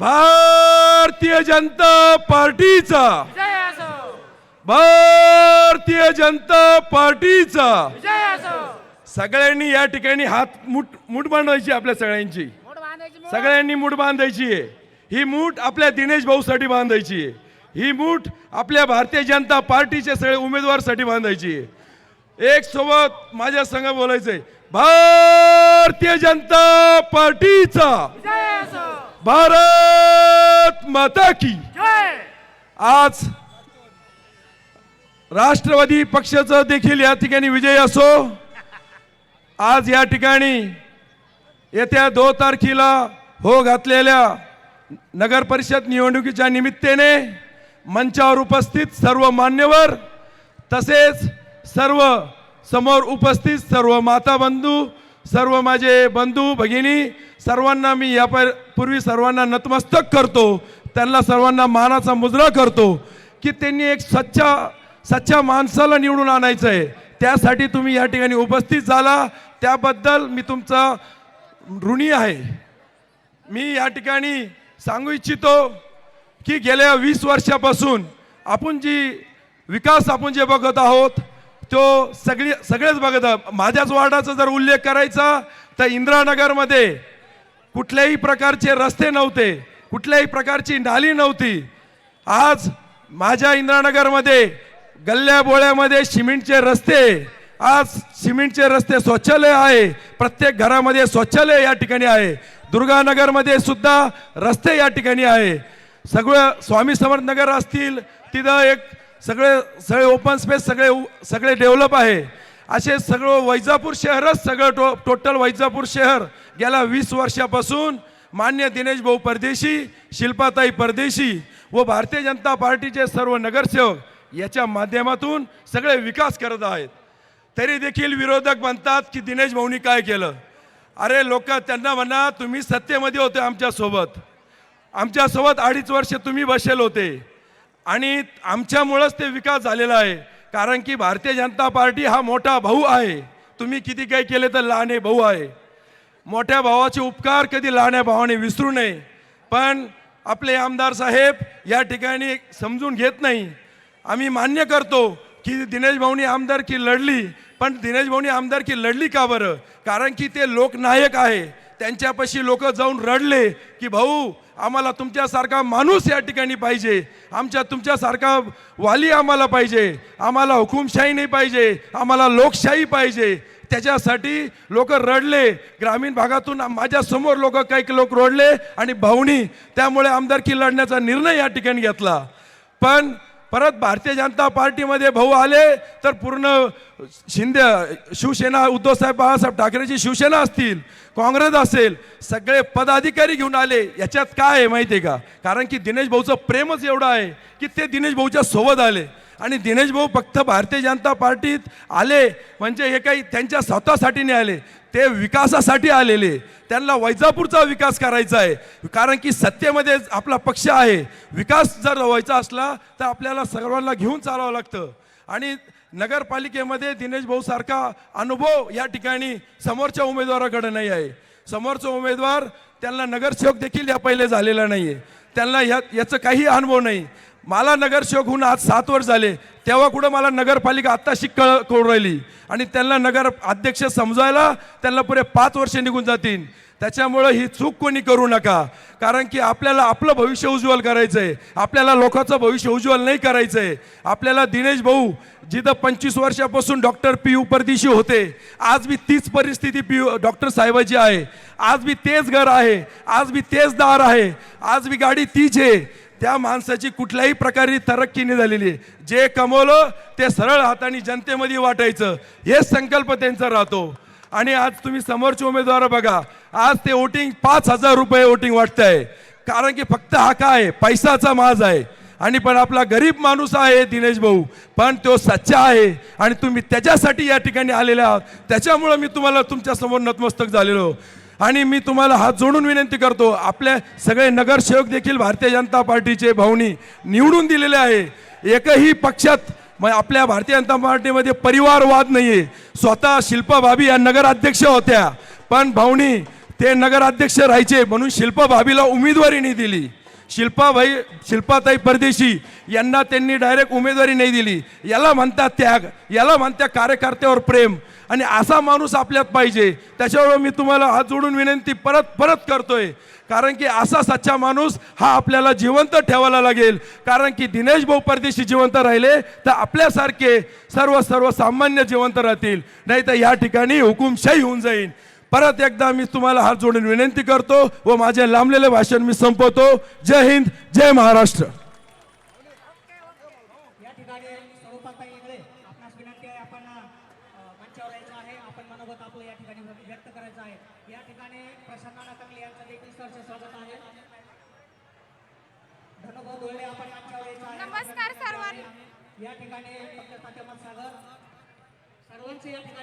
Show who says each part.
Speaker 1: भारतीय जनता पार्टीचा. भारतीय जनता पार्टीचा. सगळ्यांनी या ठिकाणी हात मुठ मुठ बांधायची आपल्या सगळ्यांची. सगळ्यांनी मूठ बांधायची आहे. ही मूठ आपल्या दिनेश भाऊसाठी बांधायची आहे. ही मूठ आपल्या भारतीय जनता पार्टीचे सगळे उमेदवारसाठी बांधायची आहे. एक सोबत माझ्या संघ बोलायचंय. भारतीय जनता पार्टीचा. भारत माता की। आज राष्ट्रवादी पक्षाचा देखील या ठिकाणी विजय असो आज या ठिकाणी येत्या दोन तारखेला हो घातलेल्या नगर परिषद निवडणुकीच्या निमित्ताने मंचावर उपस्थित सर्व मान्यवर तसेच सर्व समोर उपस्थित सर्व माता बंधू सर्व माझे बंधू भगिनी सर्वांना मी या पूर्वी सर्वांना नतमस्तक करतो. त्यांना सर्वांना मानाचा मुजरा करतो की त्यांनी एक सच्चा सच्च्या माणसाला निवडून आणायचं आहे त्यासाठी तुम्ही या ठिकाणी उपस्थित झाला. त्याबद्दल मी तुमचा ऋणी आहे. मी या ठिकाणी सांगू इच्छितो की गेल्या वीस वर्षापासून आपण जी विकास आपण जे बघत आहोत तो सगळी सगळेच बघत आहोत. माझ्याच वार्डाचा जर उल्लेख करायचा तर इंदिरानगरमध्ये कुठल्याही प्रकारचे रस्ते नव्हते. कुठल्याही प्रकारची नाली नव्हती. आज माझ्या इंद्रानगरमध्ये गल्ल्या बोळ्यामध्ये सिमेंटचे रस्ते आज सिमेंटचे रस्ते शौचालय आहे. प्रत्येक घरामध्ये शौचालय या ठिकाणी आहे. दुर्गानगरमध्ये सुद्धा रस्ते या ठिकाणी आहे. सगळं स्वामी समर्थ नगर असतील तिथं एक सगळे सगळे ओपन स्पेस सगळे उ- सगळे डेव्हलप आहे. असे सगळं वैजापूर शहरच सगळं टो टोटल वैजापूर शहर गेल्या वीस वर्षापासून मान्य दिनेश भाऊ परदेशी शिल्पाताई परदेशी व भारतीय जनता पार्टीचे सर्व नगरसेवक याच्या माध्यमातून सगळे विकास करत आहेत. तरी देखील विरोधक म्हणतात की दिनेश भाऊनी काय केलं? अरे लोक त्यांना म्हणा तुम्ही सत्तेमध्ये होते आमच्यासोबत आमच्यासोबत अडीच वर्ष तुम्ही बसेल होते. आणि आमच्यामुळंच ते विकास झालेला आहे. कारण की भारतीय जनता पार्टी हा मोठा भाऊ आहे. तुम्ही किती काही केले तर लहाने भाऊ आहे. मोठ्या भावाचे उपकार कधी लहान्या भावाने विसरू नये. पण आपले आमदार साहेब या ठिकाणी समजून घेत नाही. आम्ही मान्य करतो की दिनेश भाऊनी आमदारकी लढली पण दिनेश भाऊनी आमदारकी लढली का बरं? कारण की ते लोकनायक आहे. त्यांच्यापाशी लोक जाऊन रडले की भाऊ आम्हाला तुमच्यासारखा माणूस या ठिकाणी पाहिजे. आमच्या तुमच्यासारखा वाली आम्हाला पाहिजे. आम्हाला हुकुमशाही नाही पाहिजे. आम्हाला लोकशाही पाहिजे. त्याच्यासाठी लोक रडले. ग्रामीण भागातून माझ्यासमोर लोक काही लोक रडले आणि भाऊनी त्यामुळे आमदारकी लढण्याचा निर्णय या ठिकाणी घेतला. पण परत भारतीय जनता पार्टीमध्ये भाऊ आले तर पूर्ण शिंदे शिवसेना उद्धवसाहेब बाळासाहेब ठाकरेची शिवसेना असतील काँग्रेस असेल सगळे पदाधिकारी घेऊन आले. याच्यात काय आहे माहिती आहे का? कारण की दिनेश भाऊचं प्रेमच एवढं आहे की ते दिनेश भाऊच्या सोबत आले. आणि दिनेश भाऊ फक्त भारतीय जनता पार्टीत आले म्हणजे हे काही त्यांच्या स्वतःसाठी नाही आले ते विकासासाठी आलेले. त्यांना वैजापूरचा विकास करायचा आहे. कारण की सत्तेमध्ये आपला पक्ष आहे. विकास जर व्हायचा असला तर आपल्याला सर्वांना घेऊन चालावं लागतं. आणि नगरपालिकेमध्ये दिनेश भाऊ सारखा अनुभव या ठिकाणी समोरच्या उमेदवाराकडे नाही आहे. समोरचा उमेदवार त्यांना नगरसेवक देखील या पहिले झालेला नाही आहे त्यांना या याचं काही अनुभव नाही. मला नगरसेवक होऊन आज सात वर्ष झाले. तेव्हा कुठं मला नगरपालिका आत्ताशी कळ कळून राहिली. आणि त्यांना नगर अध्यक्ष समजायला त्यांना पुढे पाच वर्ष निघून जातील. त्याच्यामुळं ही चूक कोणी करू नका. कारण की आपल्याला आपलं भविष्य उज्ज्वल करायचं आहे आपल्याला लोकांचं भविष्य उज्ज्वल नाही करायचं आहे आपल्याला दिनेश भाऊ जिथं पंचवीस वर्षापासून डॉक्टर पी यू परदेशी होते आज बी तीच परिस्थिती पी यू डॉक्टर साहेबाची आहे. आज बी तेच घर आहे. आज बी तेच दार आहे. आज बी गाडी तीच आहे. त्या माणसाची कुठल्याही प्रकारे तरक्कीने झालेली आहे. जे कमवलं ते सरळ हाताने जनतेमध्ये वाटायचं. हेच संकल्प त्यांचा राहतो. आणि आज तुम्ही समोरचे उमेदवार बघा. आज ते वोटिंग पाच हजार रुपये वोटिंग वाटतंय. कारण की फक्त हा काय आहे? पैसाचा माज आहे. आणि पण आपला गरीब माणूस आहे दिनेश भाऊ. पण तो सच्चा आहे. आणि तुम्ही त्याच्यासाठी या ठिकाणी आलेले आहात. त्याच्यामुळं मी तुम्हाला तुमच्यासमोर नतमस्तक झालेलो. आणि मी तुम्हाला हात जोडून विनंती करतो आपले सगळे नगरसेवक देखील भारतीय जनता पार्टीचे भाऊनी निवडून दिलेले आहे. एकही पक्षात मग आपल्या भारतीय जनता पार्टीमध्ये परिवारवाद आहे स्वतः शिल्पा भाभी या नगराध्यक्ष होत्या. पण भाऊनी ते नगराध्यक्ष राहायचे म्हणून शिल्पा भाभीला उमेदवारी नाही दिली. शिल्पाभाई शिल्पाताई परदेशी यांना त्यांनी डायरेक्ट उमेदवारी नाही दिली. याला म्हणतात त्याग याला म्हणतात कार्यकर्त्यावर प्रेम. आणि असा माणूस आपल्यात पाहिजे. त्याच्यावर मी तुम्हाला हात जोडून विनंती परत परत करतोय. कारण की असा सच्चा माणूस हा आपल्याला जिवंत ठेवायला लागेल. कारण की दिनेश भाऊ परदेशी जिवंत राहिले तर आपल्यासारखे सर्व सर्वसामान्य जिवंत राहतील. नाही तर या ठिकाणी हुकुमशाही होऊन जाईल परत एकदा मी तुम्हाला हात जोडून विनंती करतो व माझे लांबलेले भाषण मी संपवतो. जय हिंद जय महाराष्ट्र
Speaker 2: या ठिकाणी स्वरूपाताई इंगळे आपणास विनंती आहे आपण अ, मंचावर यायचं आहे आपण मनोगत आपलं या ठिकाणी व्यक्त करायचं आहे या ठिकाणी यांचं देखील सहर्ष स्वागत आहे. धनुभाऊ धोळे आपण आहे.
Speaker 3: नमस्कार सर्वांना.
Speaker 2: या ठिकाणी फक्त सागर सर्वांचे या ठिकाणी